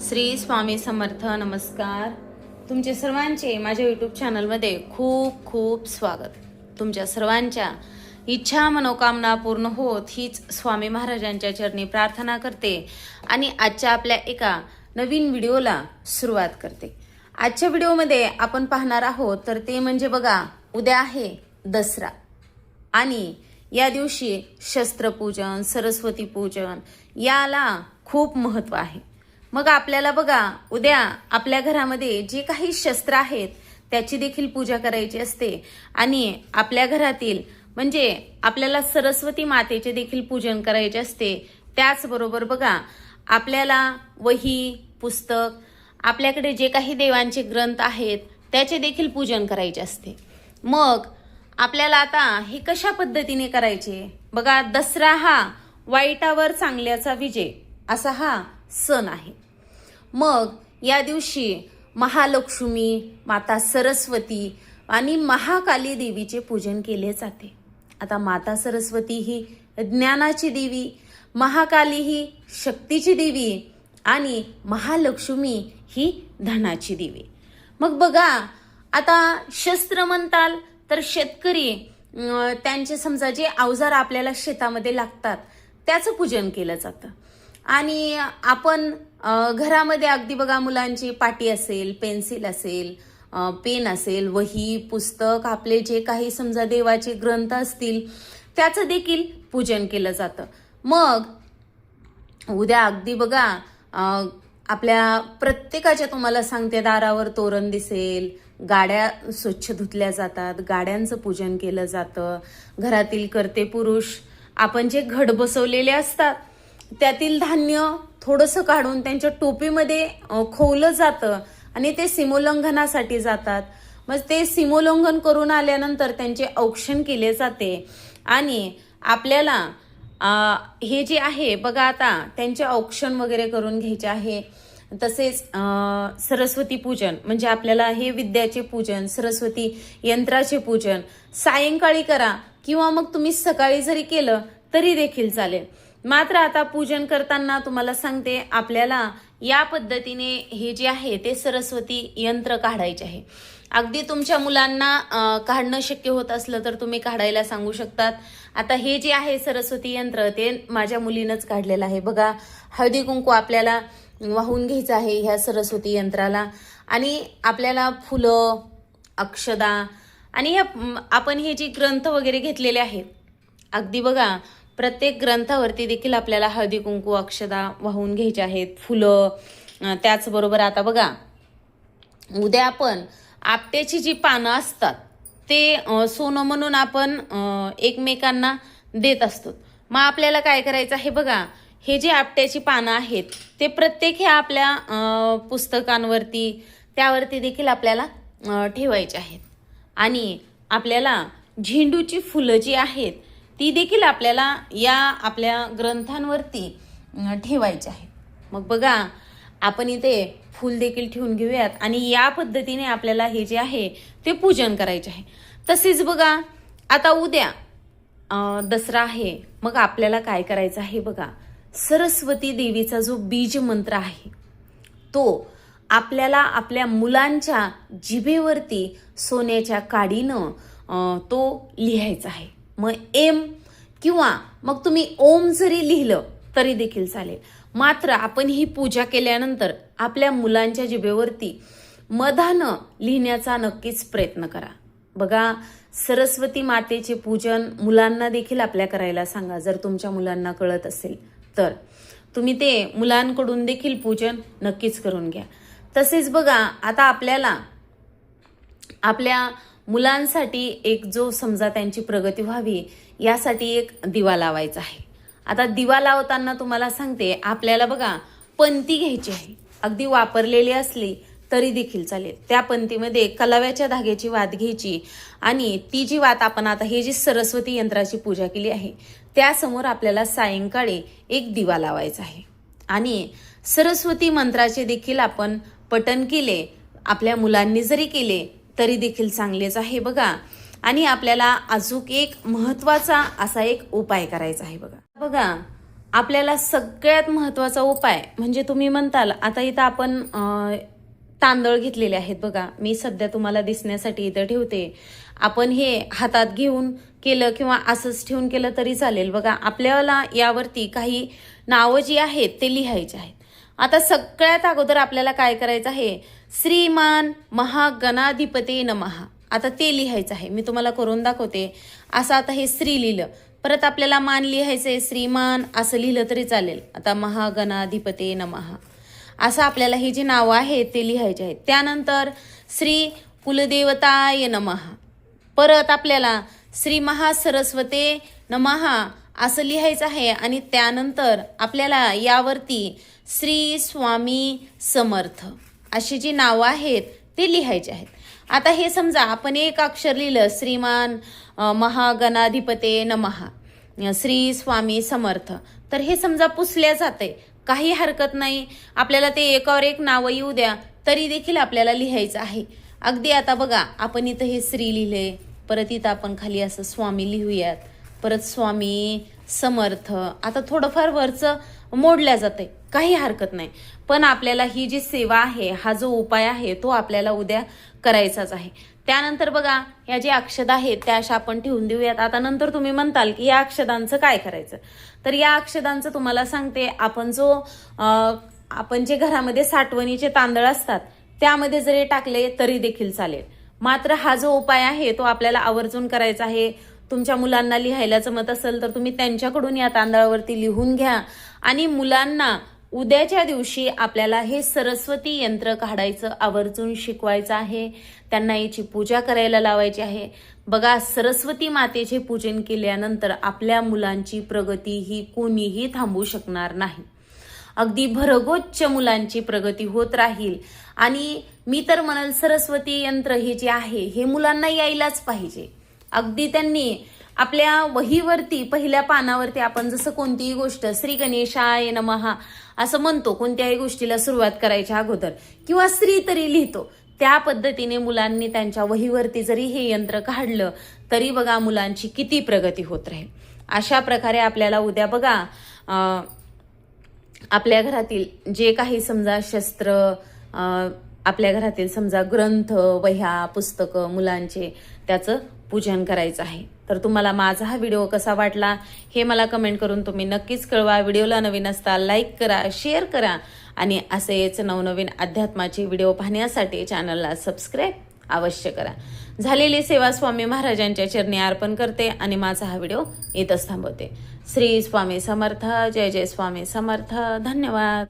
श्री स्वामी समर्थ नमस्कार. तुमचे सर्वांचे माझ्या यूट्यूब चॅनलमध्ये खूप खूप स्वागत. तुमच्या सर्वांच्या इच्छा मनोकामना पूर्ण होत हीच स्वामी महाराजांच्या चरणी प्रार्थना करते आणि आजच्या आपल्या एका नवीन व्हिडिओला सुरुवात करते. आजच्या व्हिडिओमध्ये आपण पाहणार आहोत तर ते म्हणजे बघा उद्या आहे दसरा. आणि या दिवशी शस्त्रपूजन सरस्वती पूजन याला खूप महत्त्व आहे. मग आपल्याला बघा उद्या आपल्या घरामध्ये जे काही शस्त्र आहेत त्याची देखील पूजा करायची असते. आणि आपल्या घरातील म्हणजे आपल्याला सरस्वती मातेचे देखील पूजन करायचे असते. त्याचबरोबर बघा आपल्याला वही पुस्तक आपल्याकडे जे काही देवांचे ग्रंथ आहेत त्याचे देखील पूजन करायचे असते. मग आपल्याला आता हे कशा पद्धतीने करायचे? बघा दसरा हा वाईटावर चांगल्याचा विजय असा हा सण आहे. मग या दिवशी महालक्ष्मी माता सरस्वती आणि महाकाली देवीचे पूजन केले जाते. आता माता सरस्वती ही ज्ञानाची देवी महाकाली ही शक्तीची देवी आणि महालक्ष्मी ही धनाची देवी. मग बघा आता शस्त्र म्हणताल तर शेतकरी त्यांचे समजा जे अवजार आपल्याला शेतामध्ये लागतात त्याचं पूजन केलं जातं. आणि आपण घरामध्ये अगदी बघा मुलांची पाटी असेल पेन्सिल असेल पेन असेल वही पुस्तक आपले जे काही समजा देवाचे ग्रंथ असतील त्याचं देखील पूजन केलं जातं. मग उद्या अगदी बघा आपल्या प्रत्येकाच्या तुम्हाला सांगते दारावर तोरण दिसेल गाड्या स्वच्छ धुतल्या जातात गाड्यांचं पूजन केलं जातं घरातील करते पुरुष आपण जे घड बसवलेले असतात त्यातील धान्य थोडंसं काढून त्यांच्या टोपीमध्ये खोवलं जातं आणि ते सीमोल्लंघनासाठी जातात. मग ते सीमोल्लंघन करून आल्यानंतर त्यांचे औक्षण केले जाते. आणि आपल्याला हे जे आहे बघा आता त्यांचे औक्षण वगैरे करून घ्यायचे आहे. तसेच सरस्वती पूजन म्हणजे आपल्याला हे विद्याचे पूजन सरस्वती यंत्राचे पूजन सायंकाळी करा किंवा मग तुम्ही सकाळी जरी केलं तरी देखील चालेल. मात्र आता पूजन करताना तुम्हाला सांगते आपल्याला या पद्धतीने हे जे आहे ते सरस्वती यंत्र काढायचे आहे. अगदी तुमच्या मुलांना काढणं शक्य होत असलं तर तुम्ही काढायला सांगू शकतात. आता हे जे आहे सरस्वती यंत्र ते माझ्या मुलीनंच काढलेलं आहे. बघा हळदी कुंकू आपल्याला वाहून घ्यायचं आहे ह्या सरस्वती यंत्राला. आणि आपल्याला फुलं अक्षदा आणि ह्या आपण हे जे ग्रंथ वगैरे घेतलेले आहेत अगदी बघा प्रत्येक ग्रंथावरती देखील आपल्याला हळदी कुंकू अक्षदा वाहून घ्यायचे आहेत. फुलं त्याचबरोबर आता बघा उद्या आपण आपट्याची जी पानं असतात ते सोनं म्हणून आपण एकमेकांना देत असतो. मग आपल्याला काय करायचं आहे बघा हे जे आपट्याची पानं आहेत ते प्रत्येक ह्या आपल्या पुस्तकांवरती त्यावरती देखील आपल्याला ठेवायचे आहेत. आणि आपल्याला झेंडूची फुलं जी आहेत ती देखील आपल्याला या आपल्या ग्रंथांवरती ठेवायची आहे. मग बघा आपण इथे फूल देखील ठेवून घेऊयात आणि या पद्धतीने आपल्याला हे जे आहे ते पूजन करायचे आहे. तसेच बघा आता उद्या दसरा आहे. मग आपल्याला काय करायचं आहे बघा सरस्वती देवीचा जो बीज मंत्र आहे तो आपल्याला आपल्या मुलांच्या जिभेवरती सोन्याच्या काडीनं तो लिहायचा आहे. मग एम किंवा मग तुम्ही ओम जरी लिहिलं तरी देखील चालेल. मात्र आपण ही पूजा केल्यानंतर आपल्या मुलांच्या जिभेवरती मधानं लिहिण्याचा नक्कीच प्रयत्न करा. बघा सरस्वती मातेचे पूजन मुलांना देखील आपल्या करायला सांगा जर तुमच्या मुलांना कळत असेल तर. तुम्ही ते मुलांकडून देखील पूजन नक्कीच करून घ्या. तसेच बघा आता आपल्याला आपल्या मुलांसाठी एक जो समजा त्यांची प्रगती व्हावी यासाठी एक दिवा लावायचा आहे. आता दिवा लावताना तुम्हाला सांगते आपल्याला बघा पंती घ्यायची आहे. अगदी वापरलेली असली तरी देखील चालेल. त्या पंतीमध्ये कलाव्याच्या धाग्याची वात घ्यायची आणि ती जी वात आपण आता हे जी सरस्वती यंत्राची पूजा केली आहे त्यासमोर आपल्याला सायंकाळी एक दिवा लावायचा आहे. आणि सरस्वती मंत्राचे देखील आपण पठन केले आपल्या मुलांनी जरी केले तरी देखील चांगलेच आहे बघा. आणि आपल्याला अजून एक महत्त्वाचा असा एक उपाय करायचा आहे बघा. बघा आपल्याला सगळ्यात महत्त्वाचा उपाय म्हणजे तुम्ही म्हणताल आता इथं आपण तांदळ घेतलेले आहेत बघा. मी सध्या तुम्हाला दिसण्यासाठी इथं ठेवते. आपण हे हातात घेऊन केलं किंवा असंच ठेवून केलं तरी चालेल बघा. आपल्याला यावरती काही नावं जी आहेत ते लिहायची आहेत. आता सगळ्यात अगोदर आपल्याला काय करायचं आहे? श्रीमान महागणाधिपती नमहा आता ते लिहायचं आहे. मी तुम्हाला करून दाखवते. असं आता हे श्री लिहिलं. परत आपल्याला मान लिहायचंय. श्रीमान असं लिहिलं तरी चालेल. आता महागणाधिपते नमहा असं आपल्याला ही जी नावं आहेत ते लिहायचे आहेत त्यानंतर श्री कुलदेवताय नमहा परत आपल्याला श्री महासरस्वते नमहा असं लिहायचं आहे आणि त्यानंतर आपल्याला यावरती श्री स्वामी समर्थ अशी जी नावं आहेत ते लिहायचे आहेत. आता हे समजा आपण एक अक्षर लिहिलं श्रीमान महागणाधिपते नमहा श्री स्वामी समर्थ. तर हे समजा पुसल्या जाते काही हरकत नाही. आपल्याला ते एकावर एक नावं येऊ द्या तरी देखील आपल्याला लिहायचं आहे. अगदी आता बघा आपण इथं हे श्री लिहिले परत इथं आपण खाली असं स्वामी लिहूयात. परत स्वामी समर्थ आता थोडंफार वरचं मोडल्या जाते. काही हरकत नाही. पण आपल्याला ही जी सेवा आहे हा जो उपाय आहे तो आपल्याला उद्या करायचाच आहे. त्यानंतर बघा या ज्या अक्षदा आहेत त्या अशा आपण ठेवून देऊयात. आता नंतर तुम्ही म्हणताल की या अक्षदांचं काय करायचं? तर या अक्षदांचं तुम्हाला सांगते आपण जो आपण जे घरामध्ये साठवणीचे तांदळ असतात त्यामध्ये जरी टाकले तरी देखील चालेल. मात्र हा जो उपाय आहे तो आपल्याला आवर्जून करायचा आहे. तुमच्या मुलांना लिहायला जमत असेल तर तुम्ही त्यांच्याकडून या तांदळावरती लिहून घ्या. आणि मुलांना उद्याच्या दिवशी आपल्याला हे सरस्वती यंत्र काढायचं आवर्जून शिकवायचं आहे. त्यांना याची पूजा करायला लावायची आहे. बघा सरस्वती मातेचे पूजन केल्यानंतर आपल्या मुलांची प्रगती ही कोणीही थांबू शकणार नाही. अगदी भरगोच्च मुलांची प्रगती होत राहील. आणि मी तर म्हणाल सरस्वती यंत्र हे जे आहे हे मुलांना यायलाच पाहिजे. अगदी त्यांनी आपल्या वहीवरती पहिल्या पानावरती आपण जसं कोणतीही गोष्ट श्री गणेशाय नमहा असं म्हणतो कोणत्याही गोष्टीला सुरुवात करायच्या अगोदर. किंवा श्री तरी लिहितो. त्या पद्धतीने मुलांनी त्यांच्या वहीवरती जरी हे यंत्र काढलं तरी बघा मुलांची किती प्रगती होत राहील. अशा प्रकारे आपल्याला उद्या बघा आपल्या घरातील जे काही समजा शस्त्र आपल्या घरातील समजा ग्रंथ वह्या पुस्तकं मुलांचे त्याचं पूजन करायचं आहे. तर तुम्हाला माझा हा व्हिडिओ कसा वाटला हे मला कमेंट करून तुम्ही नक्कीच कळवा. व्हिडिओला नवीन असता लाईक करा शेअर करा आणि असेच नवनवीन अध्यात्माचे व्हिडिओ पाहण्यासाठी चॅनलला सबस्क्राईब अवश्य करा. झालेली सेवा स्वामी महाराजांच्या चरणी अर्पण करते आणि माझा हा व्हिडिओ इथंच थांबवते. श्री स्वामी समर्थ जय जय स्वामी समर्थ. धन्यवाद.